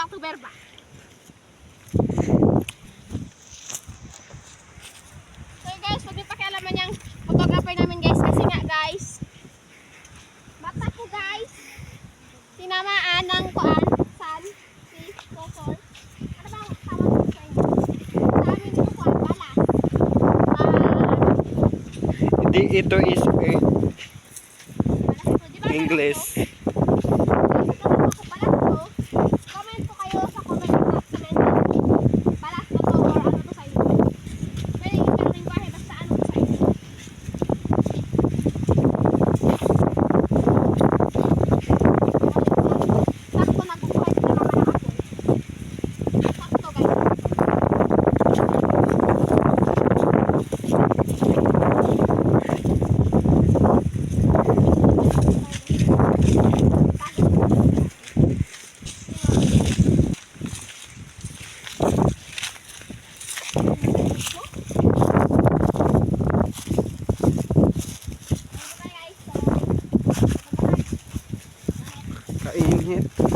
Berba to Berba. So guys, huwag niyo pakialaman yung photographer namin guys. Kasi nga guys, bata ko guys, tinamaan ng kuan, san, si Kokor. Ano ba tawag sa inyo? Sa amin yung kuan, bala. Hindi, ito is eh, English. Ні.